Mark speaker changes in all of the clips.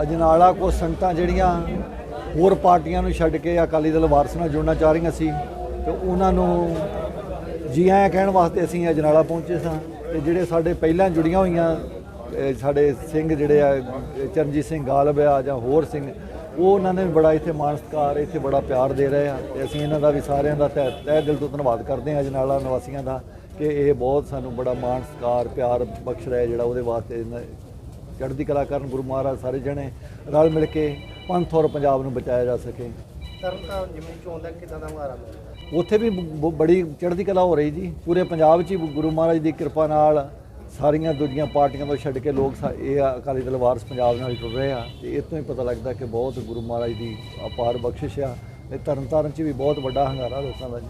Speaker 1: ਅਜਨਾਲਾ ਕੋ ਸੰਗਤਾਂ ਜਿਹੜੀਆਂ ਹੋਰ ਪਾਰਟੀਆਂ ਨੂੰ ਛੱਡ ਕੇ ਅਕਾਲੀ ਦਲ ਵਾਰਸ ਨਾਲ ਜੁੜਨਾ ਚਾਹ ਰਹੀਆਂ ਸੀ, ਤੇ ਉਹਨਾਂ ਨੂੰ ਜੀ ਆਇਆਂ ਕਹਿਣ ਵਾਸਤੇ ਅਸੀਂ ਅਜਨਾਲਾ ਪਹੁੰਚੇ ਸਾਂ ਤੇ ਜਿਹੜੇ ਸਾਡੇ ਪਹਿਲਾਂ ਜੁੜੀਆਂ ਹੋਈਆਂ ਸਾਡੇ ਸਿੰਘ ਜਿਹੜੇ ਆ ਚਰਨਜੀਤ ਸਿੰਘ ਗਾਲਬ ਆ ਜਾਂ ਹੋਰ ਸਿੰਘ, ਉਹ ਉਹਨਾਂ ਨੇ ਵੀ ਬੜਾ ਇੱਥੇ ਮਾਣ ਸਤਿਕਾਰ ਇੱਥੇ ਬੜਾ ਪਿਆਰ ਦੇ ਰਹੇ ਆ ਤੇ ਅਸੀਂ ਇਹਨਾਂ ਦਾ ਵੀ ਸਾਰਿਆਂ ਦਾ ਤਹਿ ਤਹਿ ਦਿਲ ਤੋਂ ਧੰਨਵਾਦ ਕਰਦੇ ਹਾਂ ਅਜਨਾਲਾ ਨਿਵਾਸੀਆਂ ਦਾ ਕਿ ਇਹ ਬਹੁਤ ਸਾਨੂੰ ਬੜਾ ਮਾਣ ਸਤਿਕਾਰ ਪਿਆਰ ਬਖਸ਼ ਰਿਹਾ ਜਿਹੜਾ ਉਹਦੇ ਵਾਸਤੇ ਚੜ੍ਹਦੀ ਕਲਾ ਕਰਨ ਗੁਰੂ ਮਹਾਰਾਜ ਸਾਰੇ ਜਣੇ ਰਲ ਮਿਲ ਕੇ ਪੰਥ ਔਰ ਪੰਜਾਬ ਨੂੰ ਬਚਾਇਆ ਜਾ ਸਕੇ।
Speaker 2: ਤਰਨਤਾਰਨ ਜਿਮਨੀ ਚੋਣ ਦਾ ਕਿਦਾਂ ਦਾ ਮਿਲਿਆ?
Speaker 1: ਉੱਥੇ ਵੀ ਬ- ਬੜੀ ਚੜ੍ਹਦੀ ਕਲਾ ਹੋ ਰਹੀ ਜੀ। ਪੂਰੇ ਪੰਜਾਬ 'ਚ ਹੀ ਗੁਰੂ ਮਹਾਰਾਜ ਦੀ ਕਿਰਪਾ ਨਾਲ ਸਾਰੀਆਂ ਦੂਜੀਆਂ ਪਾਰਟੀਆਂ ਤੋਂ ਛੱਡ ਕੇ ਲੋਕ ਸਾ- ਇਹ ਅਕਾਲੀ ਦਲ ਵਾਰਸ ਪੰਜਾਬ ਨਾਲ ਜੁੜ ਰਹੇ ਆ। ਤੇ ਇਹ ਤੋਂ ਹੀ ਪਤਾ ਲੱਗਦਾ ਕਿ ਬਹੁਤ ਗੁਰੂ ਮਹਾਰਾਜ ਦੀ ਅਪਾਰ ਬਖਸ਼ਿਸ਼ ਆ ਤੇ ਤਰਨਤਾਰਨ 'ਚ ਵੀ ਬਹੁਤ ਵੱਡਾ ਹੰਗਾਰਾ ਲੋਕਾਂ ਦਾ ਜੀ।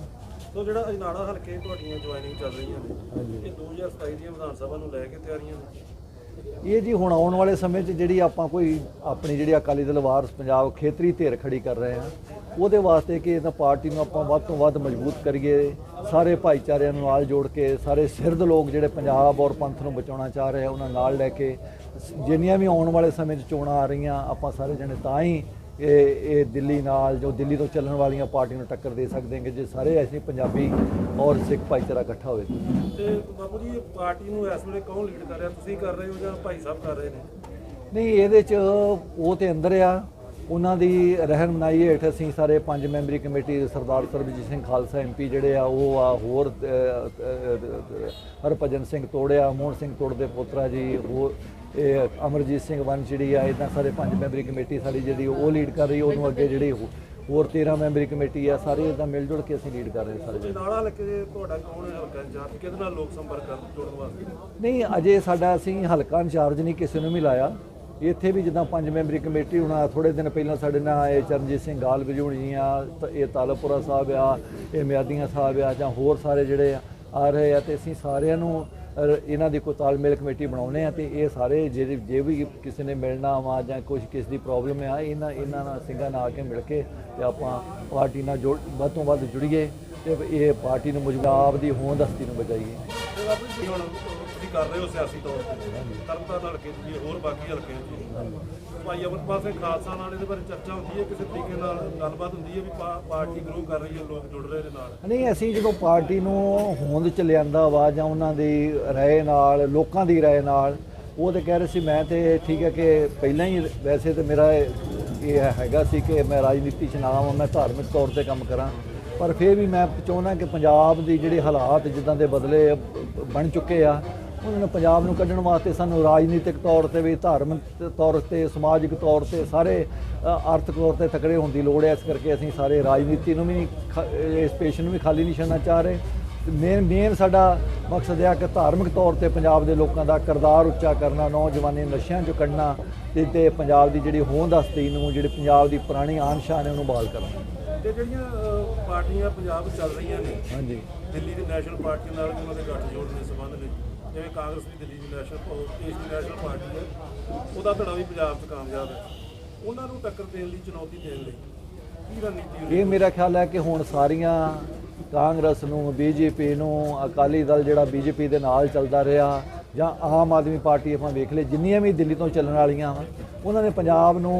Speaker 3: ਸੋ ਜਿਹੜਾ ਅਜਨਾਲਾ ਹਲਕੇ ਤੁਹਾਡੀਆਂ ਜੁਆਇਨਿੰਗ ਚੱਲ ਰਹੀਆਂ ਨੇ ਇਹ 2027 ਦੀਆਂ ਵਿਧਾਨ ਸਭਾ ਨੂੰ ਲੈ ਕੇ ਤਿਆਰੀਆਂ ਨੇ?
Speaker 1: ਇਹ ਜੀ ਹੁਣ ਆਉਣ ਵਾਲੇ ਸਮੇਂ 'ਚ ਜਿਹੜੀ ਆਪਾਂ ਕੋਈ ਆਪਣੀ ਜਿਹੜੀ ਅਕਾਲੀ ਦਲ ਵਾਰਸ ਪੰਜਾਬ ਖੇਤਰੀ ਧਿਰ ਖੜੀ ਕਰ ਰਹੇ ਹਾਂ, ਉਹਦੇ ਵਾਸਤੇ ਕਿ ਇਹਨਾਂ ਪਾਰਟੀ ਨੂੰ ਆਪਾਂ ਵੱਧ ਤੋਂ ਵੱਧ ਮਜ਼ਬੂਤ ਕਰੀਏ, ਸਾਰੇ ਭਾਈਚਾਰਿਆਂ ਨੂੰ ਨਾਲ ਜੋੜ ਕੇ, ਸਾਰੇ ਸਿਰਦ ਲੋਕ ਜਿਹੜੇ ਪੰਜਾਬ ਔਰ ਪੰਥ ਨੂੰ ਬਚਾਉਣਾ ਚਾਹ ਰਹੇ ਆ, ਉਹਨਾਂ ਨਾਲ ਲੈ ਕੇ, ਜਿੰਨੀਆਂ ਵੀ ਆਉਣ ਵਾਲੇ ਸਮੇਂ 'ਚ ਚੋਣਾਂ ਆ ਰਹੀਆਂ, ਆਪਾਂ ਸਾਰੇ ਜਣੇ ਤਾਂ ਹੀ ਇਹ ਇਹ ਦਿੱਲੀ ਨਾਲ ਜੋ ਦਿੱਲੀ ਤੋਂ ਚੱਲਣ ਵਾਲੀਆਂ ਪਾਰਟੀਆਂ ਨੂੰ ਟੱਕਰ ਦੇ ਸਕਦੇ ਹਾਂ ਜੇ ਸਾਰੇ ਐਸੇ ਪੰਜਾਬੀ ਔਰ ਸਿੱਖ ਭਾਈਚਾਰਾ ਇਕੱਠਾ ਹੋਵੇ।
Speaker 3: ਤੇ ਬਾਪੂ ਜੀ ਪਾਰਟੀ ਨੂੰ ਇਸ ਵੇਲੇ ਕੌਣ ਲੀਡ ਕਰ ਰਿਹਾ? ਤੁਸੀਂ ਕਰ ਰਹੇ ਹੋ ਜਾਂ ਭਾਈ ਸਾਹਿਬ ਕਰ ਰਹੇ ਨੇ?
Speaker 1: ਨਹੀਂ ਇਹਦੇ ਚ ਉਹ ਤੇ ਅੰਦਰ ਆ। ਉਹਨਾਂ ਦੀ ਰਹਿਨਮਾਈ ਹੇਠ ਅਸੀਂ ਸਾਰੇ ਪੰਜ ਮੈਂਬਰੀ ਕਮੇਟੀ ਸਰਦਾਰ ਸਰਬਜੀਤ ਸਿੰਘ ਖਾਲਸਾ ਐਮਪੀ ਜਿਹੜੇ ਆ ਉਹ ਆ ਹੋਰ ਹਰਭਜਨ ਸਿੰਘ ਤੋੜਿਆ ਮੋਹਨ ਸਿੰਘ ਤੋੜ ਦੇ ਪੋਤਰਾ ਜੀ ਹੋਰ ਇਹ ਅਮਰਜੀਤ ਸਿੰਘ ਵੰਚੜੀ ਆ ਇਦਾਂ ਸਾਰੇ ਪੰਜ ਮੈਂਬਰੀ ਕਮੇਟੀ ਸਾਡੀ ਜਿਹੜੀ ਉਹ ਲੀਡ ਕਰ ਰਹੀ ਉਹਨੂੰ ਅੱਗੇ ਜਿਹੜੀ ਹੋਰ 13 ਮੈਂਬਰੀ ਕਮੇਟੀ ਆ ਸਾਰੇ ਇਦਾਂ ਮਿਲ ਜੁਲ ਕੇ ਅਸੀਂ ਲੀਡ ਕਰ ਰਹੇ ਸਾਰੇ
Speaker 3: ਹਲਕੇ ਦੇ ਤੁਹਾਡਾ ਕੌਣ ਹਲਕਾ ਇੰਚਾਰਜ? ਕਿਹਦੇ ਨਾਲ ਲੋਕ ਸੰਪਰਕ ਜੋੜਨ ਵਾਸਤੇ?
Speaker 1: ਨਹੀਂ ਅਜੇ ਸਾਡਾ ਅਸੀਂ ਹਲਕਾ ਇੰਚਾਰਜ ਨਹੀਂ ਕਿਸੇ ਨੂੰ ਵੀ ਲਾਇਆ। ਇੱਥੇ ਵੀ ਜਿੱਦਾਂ ਪੰਜ ਮੈਂਬਰੀ ਕਮੇਟੀ ਹੁਣ ਥੋੜੇ ਦਿਨ ਪਹਿਲਾਂ ਸਾਡੇ ਨਾਲ ਇਹ ਚਰਨਜੀਤ ਸਿੰਘ ਗਾਲ ਵਿਜੂਣੀ ਆ ਤ- ਇਹ ਤਾਲਪੁਰਾ ਸਾਹਿਬ ਆ ਇਹ ਮਿਆਦੀਆਂ ਸਾਹਿਬ ਆ ਜਾਂ ਹੋਰ ਸਾਰੇ ਜਿਹੜੇ ਆ ਆ ਰਹੇ ਆ ਤੇ ਅਸੀਂ ਸਾਰਿਆਂ ਨੂੰ ਇਹਨਾਂ ਦੀ ਕੋਈ ਤਾਲਮੇਲ ਕਮੇਟੀ ਬਣਾਉਨੇ ਆ ਤੇ ਇਹ ਸਾਰੇ ਜਿਹੜੇ ਜੇ ਵੀ ਕਿਸੇ ਨੇ ਮਿਲਣਾ ਵਾ ਜਾਂ ਕੁਝ ਕਿਸ ਦੀ ਪ੍ਰੋਬਲਮ ਆ, ਇਹਨਾਂ ਇਹਨਾਂ ਨਾਲ ਸਿੰਘਾਂ ਨਾਲ ਆ ਕੇ ਮਿਲ ਕੇ ਤੇ ਆਪਾਂ ਪਾਰਟੀ ਨਾਲ ਜੋੜ ਵੱਧ ਤੋਂ ਵੱਧ ਜੁੜੀਏ ਤੇ ਇਹ ਪਾਰਟੀ ਨੂੰ ਮੁਜਰਾਬ ਦੀ ਹੋਂਦ ਹਸਤੀ ਨੂੰ ਬਚਾਈਏ।
Speaker 3: ਤੁਸੀਂ ਕਰ ਰਹੇ ਹੋ ਸਿਆਸੀ ਤੌਰ ਤੇ। ਤਰਨਤਾਰਨ ਹਲਕੇ ਜੀ ਹੋਰ ਬਾਕੀ ਹਲਕਿਆਂ 'ਚ ਭਾਈ ਅਮਰਪਾਲ ਸਿੰਘ ਖਾਲਸਾ ਨਾਲ ਇਹਦੇ ਬਾਰੇ ਚਰਚਾ ਹੁੰਦੀ ਹੈ, ਕਿਸੇ ਤਰੀਕੇ ਨਾਲ ਗੱਲਬਾਤ ਹੁੰਦੀ ਹੈ ਵੀ ਪਾਰਟੀ ਗਰੋ ਕਰ ਰਹੀ ਹੈ, ਲੋਕ ਜੁੜ ਰਹੇ ਨੇ ਨਾਲ।
Speaker 1: ਨਹੀਂ, ਅਸੀਂ ਜਦੋਂ ਪਾਰਟੀ ਨੂੰ ਹੋਂਦ ਚ ਲਿਆਂਦਾ ਵਾ ਜਾਂ ਉਹਨਾਂ ਦੀ ਰਾਏ ਨਾਲ, ਲੋਕਾਂ ਦੀ ਰਾਏ ਨਾਲ, ਉਹ ਤੇ ਕਹਿ ਰਹੇ ਸੀ, ਮੈਂ ਤੇ ਠੀਕ ਹੈ ਕਿ ਪਹਿਲਾਂ ਹੀ ਵੈਸੇ ਤੇ ਮੇਰਾ ਇਹ ਹੈਗਾ ਸੀ ਕਿ ਮੈਂ ਰਾਜਨੀਤੀ ਚ ਨਾ ਆਵਾਂ, ਮੈਂ ਧਾਰਮਿਕ ਤੌਰ ਤੇ ਕੰਮ ਕਰਾਂ। ਪਰ ਫਿਰ ਵੀ ਮੈਂ ਚਾਹੁੰਦਾ ਕਿ ਪੰਜਾਬ ਦੀ ਜਿਹੜੇ ਹਾਲਾਤ ਜਿੱਦਾਂ ਦੇ ਬਦਲੇ ਬਣ ਚੁੱਕੇ ਆ ਉਹਨਾਂ ਨੂੰ ਪੰਜਾਬ ਨੂੰ ਕੱਢਣ ਵਾਸਤੇ ਸਾਨੂੰ ਰਾਜਨੀਤਿਕ ਤੌਰ ਤੇ ਵੀ ਧਾਰਮਿਕ ਤੌਰ ਤੇ ਸਮਾਜਿਕ ਤੌਰ ਤੇ ਸਾਰੇ ਆਰਥਿਕ ਤੌਰ ਤੇ ਤਕੜੇ ਹੋਣ ਦੀ ਲੋੜ ਹੈ। ਇਸ ਕਰਕੇ ਅਸੀਂ ਸਾਰੇ ਰਾਜਨੀਤੀ ਨੂੰ ਵੀ ਇਸ ਪੇਸ਼ ਨੂੰ ਵੀ ਖਾਲੀ ਨਹੀਂ ਛੱਡਣਾ ਚਾਹ ਰਹੇ। ਮੇਨ ਮੇਨ ਸਾਡਾ ਮਕਸਦ ਇਹ ਆ ਕਿ ਧਾਰਮਿਕ ਤੌਰ ਤੇ ਪੰਜਾਬ ਦੇ ਲੋਕਾਂ ਦਾ ਕਿਰਦਾਰ ਉੱਚਾ ਕਰਨਾ ਨੌਜਵਾਨੀ ਨਸ਼ਿਆਂ ਚੋਂ ਕੱਢਣਾ ਤੇ ਤੇ ਪੰਜਾਬ ਦੀ ਜਿਹੜੀ ਹੋਂਦ ਹਸਤੀ ਨੂੰ ਜਿਹੜੀ ਪੰਜਾਬ ਦੀ ਪੁਰਾਣੀ ਆਨ ਸ਼ਾਨ ਹੈ ਉਹਨੂੰ ਬਹਾਲ ਕਰਨਾ।
Speaker 3: ਤੇ ਜਿਹੜੀਆਂ ਪਾਰਟੀਆਂ ਪੰਜਾਬ ਚੱਲ ਰਹੀਆਂ ਨੇ
Speaker 1: ਹਾਂਜੀ।
Speaker 3: ਦਿੱਲੀ ਦੀ ਨੈਸ਼ਨਲ ਪਾਰਟੀ ਨਾਲ ਵੀ ਉਹਨਾਂ ਦੇ ਗੱਠਜੋੜ ਦੇ ਸੰਬੰਧ ਨੇ ਜਿਵੇਂ ਕਾਂਗਰਸ ਦੀ ਦਿੱਲੀ ਦੀ ਨੈਸ਼ਨਲ ਦੇਸ਼ ਦੀ ਨੈਸ਼ਨਲ ਪਾਰਟੀ ਹੈ, ਉਹਦਾ ਧੜਾ ਵੀ ਪੰਜਾਬ 'ਚ ਕਾਮਯਾਬ ਹੈ। ਉਹਨਾਂ ਨੂੰ ਟੱਕਰ ਦੇਣ ਲਈ ਚੁਣੌਤੀ ਦੇਣ ਲਈ ਕੀ ਰਣਨੀਤੀ
Speaker 1: ਇਹ ਮੇਰਾ ਖਿਆਲ ਹੈ ਕਿ ਹੁਣ ਸਾਰੀਆਂ ਕਾਂਗਰਸ ਨੂੰ, ਬੀਜੇਪੀ ਨੂੰ, ਅਕਾਲੀ ਦਲ ਜਿਹੜਾ ਬੀਜੇਪੀ ਦੇ ਨਾਲ ਚੱਲਦਾ ਰਿਹਾ, ਜਾਂ ਆਮ ਆਦਮੀ ਪਾਰਟੀ ਆਪਾਂ ਵੇਖ ਲਈ ਜਿੰਨੀਆਂ ਵੀ ਦਿੱਲੀ ਤੋਂ ਚੱਲਣ ਵਾਲੀਆਂ ਉਹਨਾਂ ਨੇ ਪੰਜਾਬ ਨੂੰ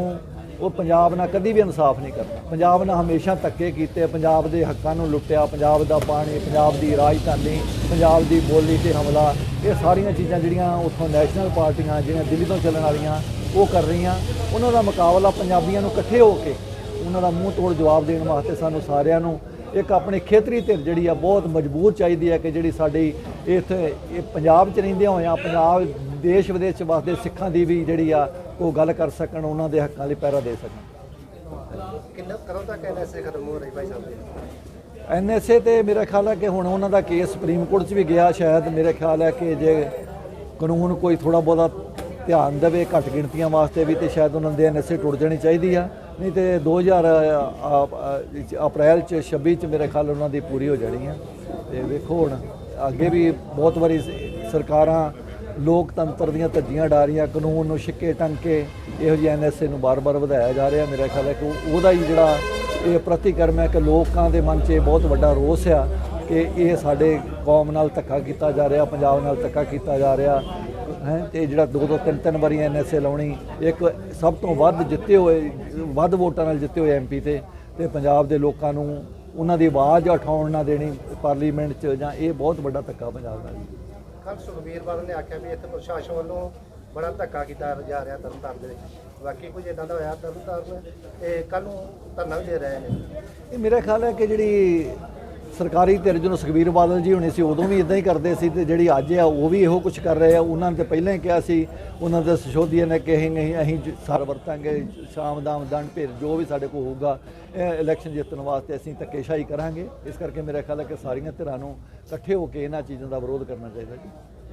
Speaker 1: ਉਹ ਪੰਜਾਬ ਨਾਲ ਕਦੀ ਵੀ ਇਨਸਾਫ ਨਹੀਂ ਕਰਦਾ। ਪੰਜਾਬ ਨਾਲ ਹਮੇਸ਼ਾ ਧੱਕੇ ਕੀਤੇ, ਪੰਜਾਬ ਦੇ ਹੱਕਾਂ ਨੂੰ ਲੁੱਟਿਆ, ਪੰਜਾਬ ਦਾ ਪਾਣੀ, ਪੰਜਾਬ ਦੀ ਰਾਜਧਾਨੀ, ਪੰਜਾਬ ਦੀ ਬੋਲੀ ਤੇ ਹਮਲਾ, ਇਹ ਸਾਰੀਆਂ ਚੀਜ਼ਾਂ ਜਿਹੜੀਆਂ ਉੱਥੋਂ ਨੈਸ਼ਨਲ ਪਾਰਟੀਆਂ ਜਿਹੜੀਆਂ ਦਿੱਲੀ ਤੋਂ ਚੱਲਣ ਵਾਲੀਆਂ, ਉਹ ਕਰ ਰਹੀਆਂ। ਉਹਨਾਂ ਦਾ ਮੁਕਾਬਲਾ ਪੰਜਾਬੀਆਂ ਨੂੰ ਇਕੱਠੇ ਹੋ ਕੇ ਉਹਨਾਂ ਦਾ ਮੂੰਹ ਤੋੜ ਜਵਾਬ ਦੇਣ ਵਾਸਤੇ ਸਾਨੂੰ ਸਾਰਿਆਂ ਨੂੰ ਇੱਕ ਆਪਣੀ ਖੇਤਰੀ ਧਿਰ ਜਿਹੜੀ ਆ ਬਹੁਤ ਮਜ਼ਬੂਤ ਚਾਹੀਦੀ ਹੈ ਕਿ ਜਿਹੜੀ ਸਾਡੀ ਇੱਥੇ ਇਹ ਪੰਜਾਬ 'ਚ ਰਹਿੰਦੇ ਹੋਇਆਂ, ਪੰਜਾਬ ਦੇਸ਼ ਵਿਦੇਸ਼ ਵਾਸਤੇ ਸਿੱਖਾਂ ਦੀ ਵੀ ਜਿਹੜੀ ਆ ਉਹ ਗੱਲ ਕਰ ਸਕਣ ਉਹਨਾਂ ਦੇ ਹੱਕਾਂ ਲਈ ਪਹਿਰਾ ਦੇ ਸਕਣ।
Speaker 2: ਕਿੰਨਾ ਤੱਕ ਐਨਐਸਏ ਖਤਮ ਹੋ ਰਹੀ ਭਾਈ ਸਾਹਿਬ ਦੀ?
Speaker 1: ਐਨਐਸਏ ਤੇ ਮੇਰਾ ਖਿਆਲ ਹੈ ਕਿ ਹੁਣ ਉਹਨਾਂ ਦਾ ਕੇਸ ਸੁਪਰੀਮ ਕੋਰਟ 'ਚ ਵੀ ਗਿਆ ਸ਼ਾਇਦ ਮੇਰੇ ਖਿਆਲ ਹੈ ਕਿ ਜੇ ਕਾਨੂੰਨ ਕੋਈ ਥੋੜਾ ਬਹੁਤਾ ਧਿਆਨ ਦੇਵੇ ਘੱਟ ਗਿਣਤੀਆਂ ਵਾਸਤੇ ਵੀ ਤੇ ਸ਼ਾਇਦ ਉਹਨਾਂ ਦੇ ਐਨਐਸਏ ਟੁੱਟ ਜਾਣੀ ਚਾਹੀਦੀ ਆ। ਨਹੀਂ ਤੇ 2000 ਅ, ਅ, ਅਪ੍ਰੈਲ 'ਚ 26 'ਚ ਮੇਰੇ ਖਿਆਲ ਉਹਨਾਂ ਦੀ ਪੂਰੀ ਹੋ ਜਾਣੀ ਆ। ਤੇ ਵੇਖੋ ਹੁਣ ਅੱਗੇ ਵੀ ਬਹੁਤ ਵਾਰੀ ਸਰਕਾਰਾਂ ਲੋਕਤੰਤਰ ਦੀਆਂ ਧੱਜੀਆਂ ਡਾਰੀਆਂ, ਕਾਨੂੰਨ ਨੂੰ ਛਿੱਕੇ ਟੰਗ ਕੇ ਇਹੋ ਜਿਹੇ ਐਨਐਸਏ ਨੂੰ ਬਾਰ-ਬਾਰ ਵਧਾਇਆ ਜਾ ਰਿਹਾ, ਮੇਰਾ ਖਿਆਲ ਹੈ ਕਿ ਉਹਦਾ ਹੀ ਜਿਹੜਾ ਇਹ ਪ੍ਰਤੀਕਰਮ ਹੈ ਕਿ ਲੋਕਾਂ ਦੇ ਮਨ 'ਚ ਇਹ ਬਹੁਤ ਵੱਡਾ ਰੋਸ ਆ ਕਿ ਇਹ ਸਾਡੇ ਕੌਮ ਨਾਲ ਧੱਕਾ ਕੀਤਾ ਜਾ ਰਿਹਾ, ਪੰਜਾਬ ਨਾਲ ਧੱਕਾ ਕੀਤਾ ਜਾ ਰਿਹਾ, ਹੈ, ਤੇ ਜਿਹੜਾ ਦੋ ਦੋ, ਤਿੰਨ ਤਿੰਨ ਵਾਰੀ ਐਨਐਸਏ ਲਾਉਣੀ, ਇੱਕ ਸਭ ਤੋਂ ਵੱਧ ਜਿੱਤੇ ਹੋਏ, ਵੱਧ ਵੋਟਾਂ ਨਾਲ ਜਿੱਤੇ ਹੋਏ ਐਮਪੀ ਤੇ ਤੇ ਪੰਜਾਬ ਦੇ ਲੋਕਾਂ ਨੂੰ ਉਹਨਾਂ ਦੀ ਆਵਾਜ਼ ਉਠਾਉਣ ਨਾ ਦੇਣੀ ਪਾਰਲੀਮੈਂਟ 'ਚ ਜਾਂ ਇਹ ਬਹੁਤ ਵੱਡਾ ਧੱਕਾ ਪੰਜਾਬ ਦਾ ਜੀ
Speaker 2: ਕੱਲ ਸੁਖਬੀਰ ਬਾਦਲ ਨੇ ਆਖਿਆ ਵੀ ਇੱਥੇ ਪ੍ਰਸ਼ਾਸਨ ਵੱਲੋਂ ਬੜਾ ਧੱਕਾ ਕੀਤਾ ਜਾ ਰਿਹਾ ਤਰਨਤਾਰਨ ਦੇ ਵਿੱਚ। ਬਾਕੀ ਕੁਝ ਇਦਾਂ ਦਾ ਹੋਇਆ ਤਰਨਤਾਰਨ ਤੇ ਕੱਲ ਨੂੰ ਧਰਨਾ ਵੀ ਦੇ ਰਹੇ ਨੇ।
Speaker 1: ਇਹ ਮੇਰਾ ਖਿਆਲ ਹੈ ਕਿ ਜਿਹੜੀ ਸਰਕਾਰੀ ਧਿਰ ਜਦੋਂ ਸੁਖਬੀਰ ਬਾਦਲ ਜੀ ਹੋਣੀ ਸੀ, ਉਦੋਂ ਵੀ ਇਦਾਂ ਹੀ ਕਰਦੇ ਸੀ ਤੇ ਜਿਹੜੀ ਅੱਜ ਆ, ਉਹ ਵੀ ਇਹੋ ਕੁਝ ਕਰ ਰਹੇ ਆ। ਉਹਨਾਂ ਨੇ ਪਹਿਲਾਂ ਹੀ ਕਿਹਾ ਸੀ, ਉਹਨਾਂ ਦੇ ਸਸ਼ੋਧੀਆਂ ਨੇ ਕਿ ਅਸੀਂ ਨਹੀਂ, ਅਸੀਂ ਸਰ ਵਰਤਾਂਗੇ, ਸ਼ਾਮ, ਦਾਮ, ਦੰਡ ਭੇਰ ਜੋ ਵੀ ਸਾਡੇ ਕੋਲ ਹੋਊਗਾ, ਇਹ ਇਲੈਕਸ਼ਨ ਜਿੱਤਣ ਵਾਸਤੇ ਅਸੀਂ ਧੱਕੇਸ਼ਾਹੀ ਕਰਾਂਗੇ। ਇਸ ਕਰਕੇ ਮੇਰਾ ਖਿਆਲ ਹੈ ਕਿ ਸਾਰੀਆਂ ਧਿਰਾਂ ਨੂੰ ਇਕੱਠੇ ਹੋ ਕੇ ਇਹਨਾਂ ਚੀਜ਼ਾਂ ਦਾ ਵਿਰੋਧ ਕਰਨਾ ਚਾਹੀਦਾ ਜੀ।